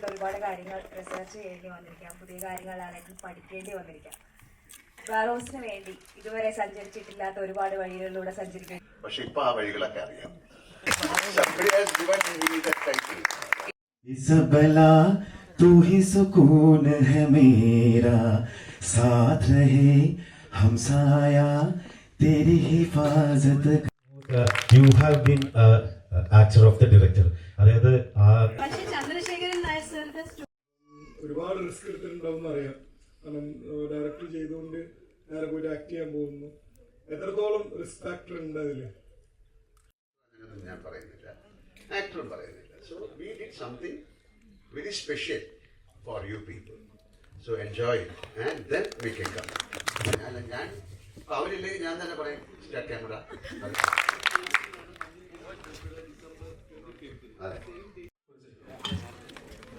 ജീവിതത്തിൽ ഒരുപാട് കാര്യങ്ങൾ റിസർച്ച് ചെയ്യേണ്ടി വന്നിരിക്കാം പുതിയ കാര്യങ്ങളാണെങ്കിൽ പഠിക്കേണ്ടി വന്നിരിക്കാം ബാറോസിന് വേണ്ടി ഇതുവരെ സഞ്ചരിച്ചിട്ടില്ലാത്ത ഒരുപാട് വഴികളിലൂടെ സഞ്ചരിക്കേണ്ടി പക്ഷെ ഇപ്പൊ ആ വഴികളൊക്കെ അറിയാം Somebody has given me that title. इसबला तू ही सुकून है मेरा साथ रहे हमसाया तेरी हिफाजत you have been actor of the director അതായത് ഒരുപാട് റിസ്ക് എടുത്തിട്ടുണ്ടാവും അറിയാം. കാരണം ഡയറക്റ്റ് ചെയ്തുകൊണ്ട് നേരെ പോയിട്ട് ആക്ട് ചെയ്യാൻ പോകുന്നു. എത്രത്തോളം റിസ്ക് ഫാക്ടർ ഉണ്ട് അതിൽ? ഞാൻ പറയുന്നില്ല. ആക്ടറും പറയുന്നില്ല. So we did something very special for you people so enjoy and then we K come ഞാൻ ഞാൻ അവരില്ലെങ്കിൽ ഞാൻ തന്നെ പറയും സ്റ്റാർട്ട് ക്യാമറ അതെ.